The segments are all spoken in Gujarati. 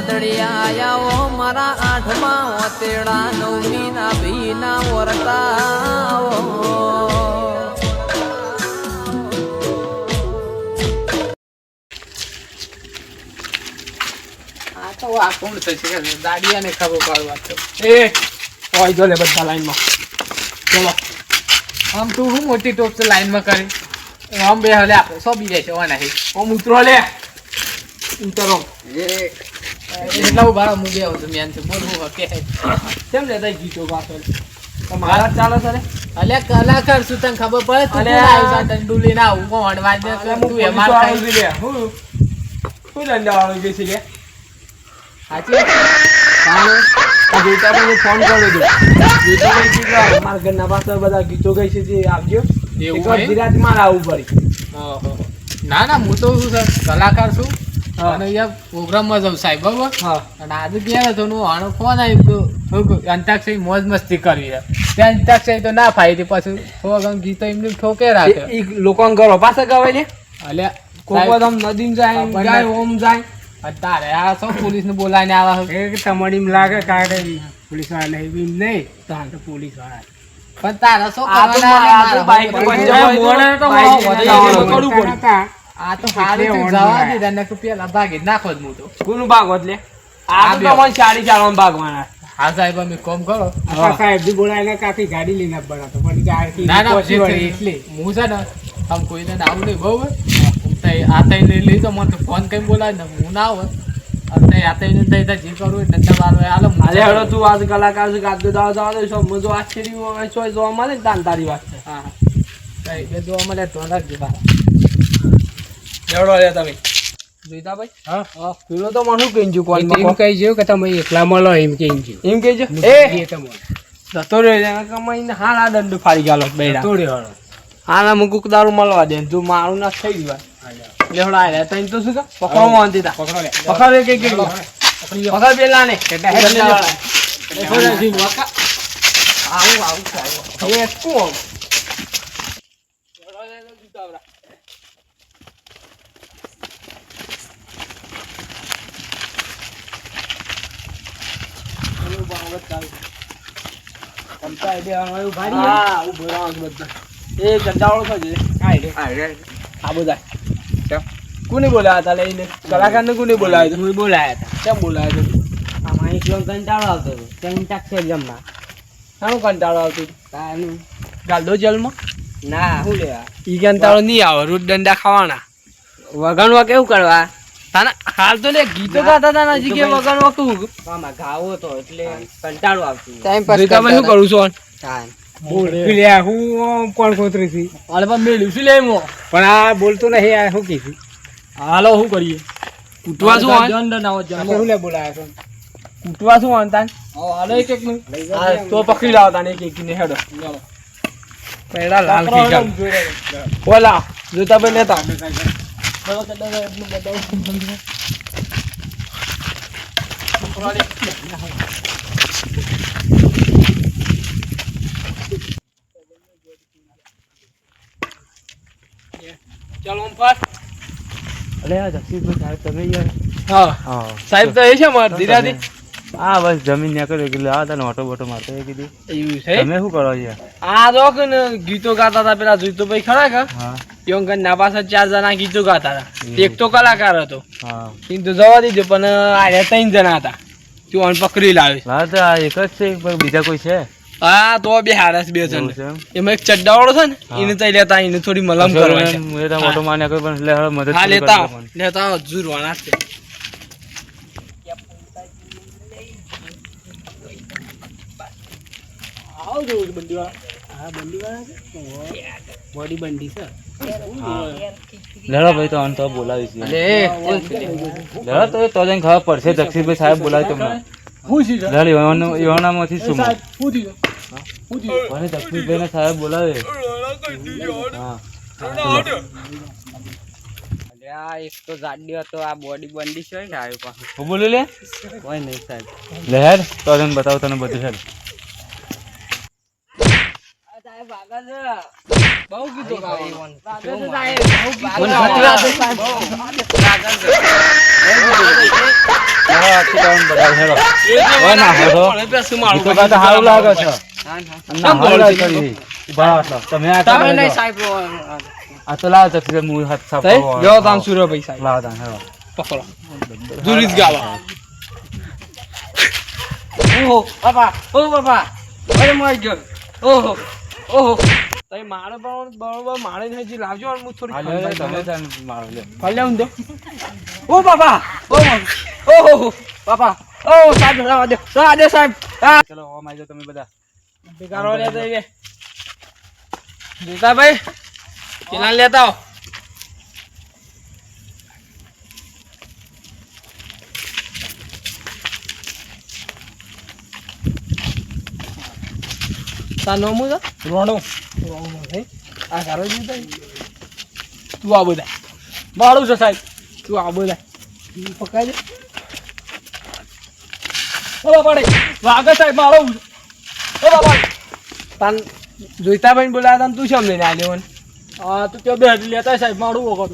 વાદળિયા ઓ મારા આઠમા ઓતેડા નવમી ના ભીના વરતા આ તો આ કોણ છે? કે દાડિયાને ખબર પાડવા તો. એ હોય જો લે બધા લાઈનમાં. ચલો. આમ તું હું મોટી ટોપ છે લાઈનમાં કરી. આમ બે હલે આપણે. સો બીજા છે ઓના હે ઉતરો લે. ઉતરો. એટલા ઊભા હું બે આવું છે બોલ કે કેમ લેતા ગીતો ગાતો મારા ચાલે છે અલે કલાકાર શું તને ખબર પડે તું અલે ના આવું કોણ વાજે તું એ માર ખાઈ. હું? હું દંડાવાળો જે છે કે? સાચી વાત? તાણે આ જોઈતા ભાઈને ફોન કર્યો હતો. જોઈતા ભાઈ કીધું ઘરના પાસે બધા ગીતો ગઈ છે જે આવજો. એક વાર ગુજરાતમાં આવવું પડે. ના ના હું તો શું સર કલાકાર છું. અને અહીંયા પ્રોગ્રામમાં જાઉં સાહેબ બરોબર હા. અને આજે ગયા તો હું આનો ફોન આવ્યો તો થોડુંક અંતાક્ષરી મોજ મસ્તી કરવી ત્યાં અંતાક્ષરી તો ના ફાઈ પછી થોડા ગીતો એમને ઠોકે રાખે. એ લોકો ઘરો પાસે ગવાય ને? એટલે કોકોદમ સાહેબ, જાય જાય ઓમ જાય. અત્યારે આ સૌ પોલીસને બોલાવીને આવા છે. તમારી લાગે કાઢે પોલીસવાળા નહીં. નહીં તો પોલીસવાળા પણ તારા શું કરવાના? બાઈક તો મોઢે તો બાઈક મોઢે તો. આ તો હારું તું જવા દે દીધા નકર પેલા ભાગી નાખો જ હું તો. કોનું ભાગો એટલે આ તો મને ચાલી ચાલવાનું ભાગવાના. હા સાહેબ અમે કોમ કરો. સાહેબ બી બોલાવીને કાફી ગાડી લઈને આપવાના તો પણ ગાડી ના ના. એટલે હું છે ને આમ કોઈને ના આવું નહીં બહુ તઈ આ તઈ લઈ લઈ તો મને ફોન કઈ બોલાવે ને હું ના આવે અને આ તઈ તઈ તઈ જે કરવું હોય ધંધા વાળો હોય, હાલો અરે ચાલો. તું આજ કલાકાર છે ગાતો દાવ દાવ છો. મજો આશ્ચર્ય હોય છો જોવા મળે ને તાન તારી વાત. છે હા. બે જોવા મળે તો રાખજે. તમે. જોઈતા ભાઈ? હા. હા પેલો તો મને શું કહીને કોલ એમ કે તમે એકલા મળો એમ કહી એમ કહેજો? એ! એ જતો રહ્યો કમાઈને હાલ દંડ ફાડી ગાલો બેડા તોડે વાળો હાલ. મુકુક દારૂ મળવા દે તું મારું ના થઈ ગયું લેવડો આય તઈ તો શું કા પકડો વાંધી તા. પકડો લે. પકડ કે કે પકડ. પેલા ને આવું આવું આવું. એ કોણ હા, ઊભો રહેવાનું બધા. એ ગંડાવાળો થશે. આ બધા. કોને બોલાયા તા લઈને? કલાકારને કોને બોલાયા તા? બોલાયા હતા. કેમ બોલાયા તા? આ લોકો કંટાળો આવતો હતો. ત્યાં છે જમવા. શું કંટાળો આવતો હતો? તાનું. ગાલદો જેલમાં? ના શું લેવા. ઈ કંટાળો નહીં આવે. રૂટ દંડા ખાવાના. વગણવા કેવું કરવા? તાના હાલ તો લે ગીતો ગાતા તા નજીક એ વગાડવા કેવું મામા ગાવો તો એટલે કંટાળો આવતું જોઈતા ભાઈ શું કરું છું લ્યા હું. કોણ કોતરી હતી? હાલ પણ મેળ્યું શું લે પણ આ બોલતો નહીં આ શું કીધું હાલો શું કરીએ? કૂટવા શું હોય આપણે લે બોલાયા છો? કૂટવા શું હોય તાન? હાલો એક એક મિનિટ. હા, તો પકડી લાવો તાને એક એક ને હેડો. પેલા લાલ કી જોતા લેતા. ચાલો ઓમ પર અરે આ જગદીશભાઈ સાહેબ તમે યાર. હા. હા. સાહેબ તો એ છે માર ધીરાથી આ બસ જમીન નીકળ્યો એટલે આ તને ઓટો બોટો મારતો એ કીધું. એવું છે? તમે શું કરો યાર? આ જો કે ને ગીતો ગાતા હતા પેલા જોઈતો ભાઈ ખરા કે? હા. તેઓ નાપાસ ચાર જણા ગીતો ગાતા હતા એક તો કલાકાર હતો. તો જવા દીધો પણ આ ત્રણ જણા હતા. તું અન પકડી લાવી હા તો આ એક જ છે પણ બીજા કોઈ છે? હા તો બે હારસ બે જણ. એમાં? એક ચડ્ડાવાળો છે ને એને તો લેતા એને થોડી મલમ કરવા છે. મોટો માન્યા કોઈ પણ લે મદદ લેતા લેતા હજુ રોણા છે. આવો જોઉં બંડીવાળા? હા બંડીવાળા છે? બોડી બંડી છે? લેડો ભાઈ તો અન તો બોલાવીશ યાર. તો તો જઈને ખબર પડશે જગદીશભાઈ સાહેબ બોલાવે તમને લેડો શું મને ને સાહેબ બોલાવે. હા. આ એક તો જાડી હતો આ બોડી બંડી છે ને આવ્યો પાછું. હું લે? કોઈ નહીં સાહેબ. લે તો તને બતાવો તને બધું. સાહેબ તો કીધો ભાઈ જુરીજ ગાવા ઓહો બાપા ઓ બાપા અરે મારી ગયો ઓહો ઓહો. તઈ મારે પણ બરોબર મારે ને હજી લાવજો હું થોડી હા, તમે તને મારો લે. ફાલ્યા દો. ઓ બાપા! ઓ ઓહો બાપા! ઓ સાહેબ રવા દે રવા દે સાહેબ. ચલો ઓમ આવી જાઓ તમે બધા. ભેગારો લેતા આવીએ. જોતા ભાઈ પેલા લેતા આવો. તાર નામ છે? રોણો. આ સારો જ તું આ બધા મારું છે સાહેબ. તું આ બધા પકડાય ઓ બાપા વાગે સાહેબ મારો ઓ બાપા તાન જોઈતા ભાઈ બોલાયા તાન તું શેમ લઈને આવ્યો હા તું ત્યાં બે હજી લેતા સાહેબ મારું વખત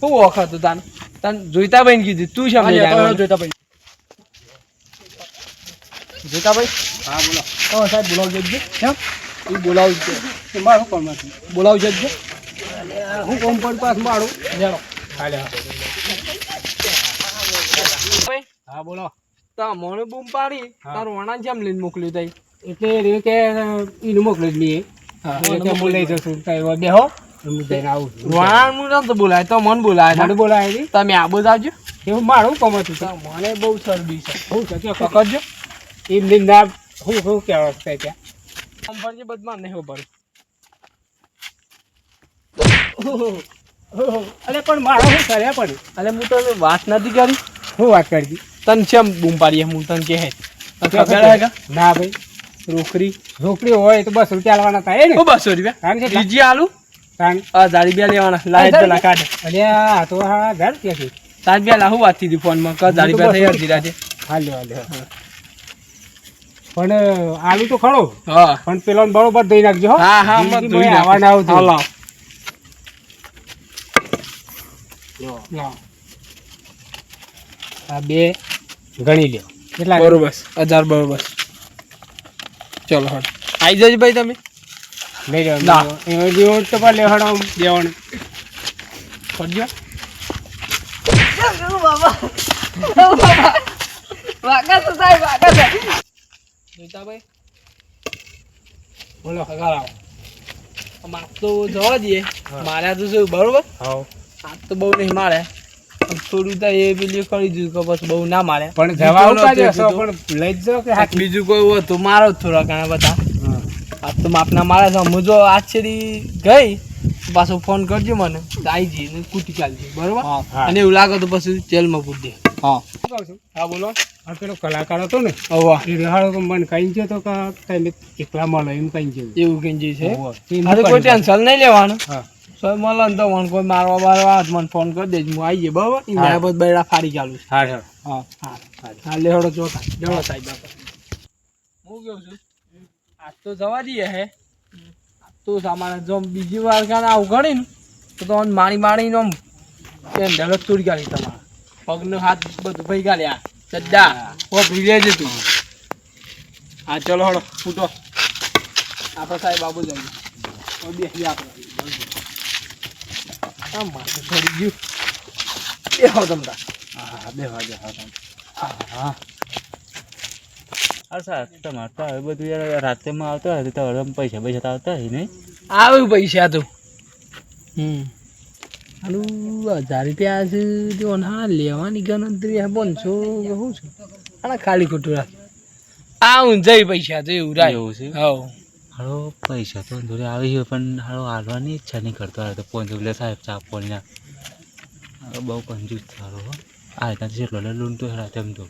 શું વખતું તાન? તને જોઈતા ભાઈ કીધું તું શેમ લઈને આવ્યો જોઈતા ભાઈ જોઈતા ભાઈ હા બોલો. હા સાહેબ બોલાવજો જ કેમ? એ બોલાવજો છે. મારું કોણ નથી. બોલાવજો જ હું કોમ પર પાસ મારું. હાલે હા બોલો. તો મને બૂમ પાડી તારું વણા જેમ લઈને મોકલ્યું તઈ. એટલે એ કે એને મોકલી જ લઈએ. એ હું લઈ જશું. વાર બેહો હું. જઈને આવું છું. વણા હું નતો બોલાય તો મન બોલાય બોલાય તમે આબુ આવજો. એવું મારું કમ હતું મને બહુ શરદી છે. બહુ છે કે પકડજો એમ લઈને ના હું હું કહેવા કઈ ત્યાં? કંફર્ટ બદમાન નહીં ઉભર અરે પણ મારા હું કરે પણ? અરે હું તો વાત નથી કરી. હું વાત કરતી તન ચમ બૂમ પાડીએ હું તને કે હે તને ખબર હે કે ના ભાઈ રોકડી રોકડી હોય તો બસ રૂપિયા લેવાના થાય ને. બસો રૂપિયા કારણ કે બીજી આલુ? કારણ લેવાના. પેલા કાઢે અરે આ તો હા ઘર કે છે બે લાહુ વાતથી ફોનમાં? કર દાડી થઈ હતી રાતે. પણ આલુ તો ખરો. પણ પેલો બરોબર દઈ નાખજો હા. હા મત ધોઈ આવજો. લાવ. આ બે ગણી લ્યો. કેટલા બરોબર. હજાર બરોબર. ચલો હડ આવી જજો ભાઈ તમે. લઈ જાઓ. એમાં જેવો તો પણ લેવાડો દેવાનું ફરજો. જોઈતાભાઈ બોલો હગારાવો અમાર તો જવા દઈએ. મારે તો શું બરોબર? હા. આ તો બહુ નહીં મારે. થોડું તો એ પેલી કરી દીધું કે બસ બહુ ના મારે. પણ બીજું જવા નહોતું ઉપાડ્યો છો કીધું. પણ લઈ જ કે હાથ બીજું કોઈ હોય તો મારો થોડા ઘણા બધા. આ તો માપના મારે છે. હું જો આશ્ચર્ય ગઈ તો પાછો ફોન કરજો મને. તો આવી જઈએ કૂટી ચાલજે બરોબર? અને એવું લાગે તો પછી જેલમાં પૂછજે હા. હા બોલો. આ પેલો કલાકાર હતો ને હવા એ રેહાડો તો કઈ ગયો તો કે તમે એકલા મળો એમ કઈ ગયો. એવું કઈ જે છે? કોઈ ટેન્શન નહીં લેવાનું. હા. મળે તો મને કોઈ મારવા મારવા મને ફોન કરી દેજ હું આવી જઈએ બરોબર. મારા બધું બૈરા ફાડી ચાલુ છે. હા હા હા. હા લેવડો ચોથા જવો સાહેબ હું કેવું છું. આજ તો જવા દઈએ હે. તો સામાન જો બીજી વાર કાને આવું ગણી ને તો તો મારી મારીને આમ ઢગત તૂટી ગાલી તમારા. પગનો હાથ બધું ભાઈ ગાલ્યા ચડ્ડા ઓ ભીલે જ તું. હા ચલો હળો ફૂટો. આપણે સાહેબ બાબુ જાય ઓ બેસી આપણે. આ માથે ચડી ગયું. બેહો તમતા હા બે વાગે હા હા. હા સર તમારે તો હવે બધું યાર રાત્રેમાં આવતા હોય તો પૈસા પૈસા તો આવતા નહીં? આવ્યું પૈસા તો. હમ. હાલું હજાર રૂપિયા છે જો હા લેવાની ગણતરી હે કે શું છે? આના ખાલી ખોટું રાખ. આ ઊંઝાઈ પૈસા તો એવું રાખ એવું છે? હા હાલો પૈસા તો જોડે આવી ગયો પણ હાલો હાલવાની ઈચ્છા નહીં કરતો. હવે તો પોંચ લે સાહેબ ચા હવે બહુ કંજૂસ થારો આ ત્યાં જેટલો લે લૂન તો હેરા તેમ તો.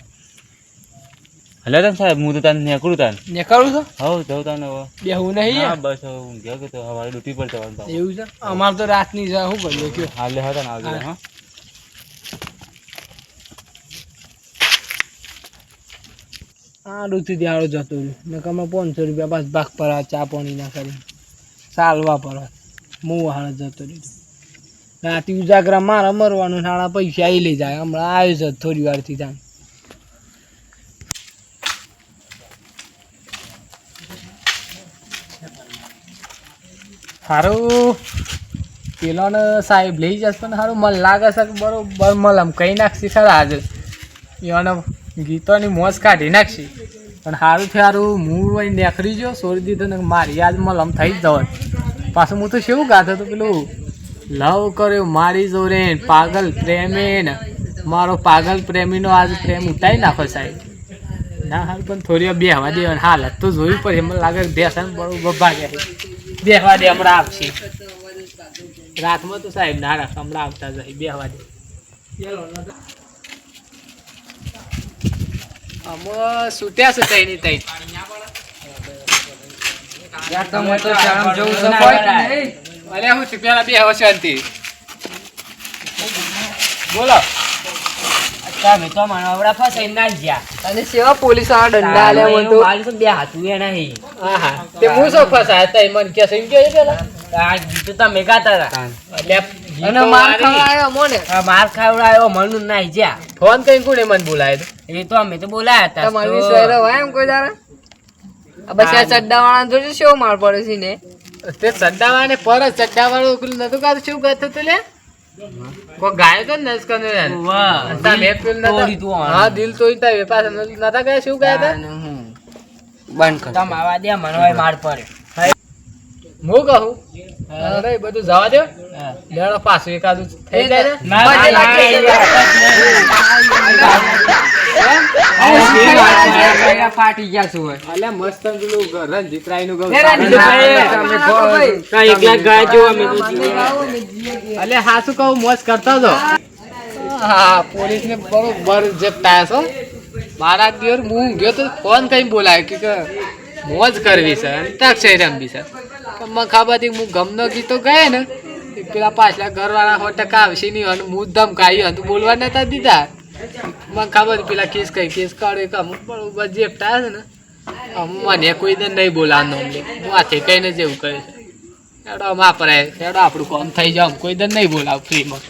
હલે તને સાહેબ હું તો તને નીકળું તને ને કરું છો? હવ જવું તને હવે. બેહું નહીં હા બસ હવે હું ગયો કે તો હવારે ડ્યુટી પર જવાનું. એવું છે? અમાર તો રાતની છે શું કરીએ કયો હાલે હા ને આવજો હા. હા. આ ઋતુ દિહાડો જતો રહ્યું. ને કમે પાંચસો રૂપિયા બસ ભાગ પર ચા પાણી ના કરી ચાલવા પર હું હાલ જતો રહ્યો. રાતે ઉજાગરા મારા મરવાનું નાણા પૈસા આવી લઈ જાય. હમણાં આવ્યો છે થોડી વારથી જાણ. હારું. પેલોને સાહેબ લઈ જશે પણ સારું મને લાગે છે કે બરોબર મલમ કહી નાખશે ખરા આજે. એને ગીતોની મોજ કાઢી નાખશી. પણ સારું છે સારું હું અહીં નેખરી ગયો. છોડી દીધો ને મારી યાદ મલમ થઈ જ જવાય પાછું હું તો શેવું ગાતો હતો પેલું? લવ કર્યો મારી જોરે પાગલ પ્રેમે મારો પાગલ પ્રેમીનો આજ પ્રેમ ઉતારી નાખો સાહેબ. ના હાલ પણ થોડી બે હવા દેવાની હાલત તો જોવી પડે. મને લાગે બેસન બરોબર ભાગ્યા બેહવા દે હમણાં આવશે. રાતમાં તો સાહેબ ના રાખ હમણાં આવતા જાય બેહવા દે. અમે સુત્યા છે તઈ ની તઈ. અરે હું પેલા બે શાંતિ બોલો. તમે તો મને ફસાઈ ના ગયા અને સેવા પોલીસવાળા દંડા તારે આલ્યા મને એવું તો. બે હાથું એ નહીં. હા હા તે હું શું ફસાયા? તઈ મને કે છે કે પેલા. આ ગીતો તમે ગાતા હતા. અને માર ખવડાયો મોને. માર ખાવડાયો જ્યા. ફોન કઈ કોને મને બોલાય એ તો અમે તો બોલાયા હતા તમારી હોય એમ કોઈ આ બસ આ ચડ્ડા વાળા જોજો શેવો માર પડે છે ને. તે વાળા ને પર ચડ્ડા વાળું નતું કાતું શું ગાતું તું લે? કોઈ ગાયો તો નસકન વાહ. નતા-. હા દિલ તો તારે પાસે નતા ગયા શું ગયા હતા બંધ કર તમે આવા દે મને માર પડે હું કહું અરે બધું જવા દો લેડો પાછું એકાદું થઈ જાય ને એ ફાટી ગયા છું અલ્યા મસ્ત પેલું રણજીતરાયનું કાંઈ એકલા ગાય જેવું અમે અલે હા શું કહું મોજ કરતા તો હા પોલીસ ને બરોબર જપતા છો મારા દિવસ હું ગયો તો ફોન કઈ બોલાય કે મોજ કરવી છે અંતાક્ષરી રમવી છે. મને ખબર હતી હું ગમનો ગીતો ગયા ને પેલા પાછલા ઘરવાળા સો ટકા આવશે નહીં અને હું ધમકાયું હતું બોલવા નતા દીધા. મને ખબર પેલા કેસ કઈ? કેસ કાઢે કે અમુક બરોબર જેપતા છે ને અમુક મને કોઈ દિન નહીં બોલાવવાનું અમને. હું હાથે કહીને જ એવું કહે છે. હેડો વાપરાય એડો આપણું કામ થઈ જાવ. કોઈ દે નહીં બોલાવ ફ્રીમાં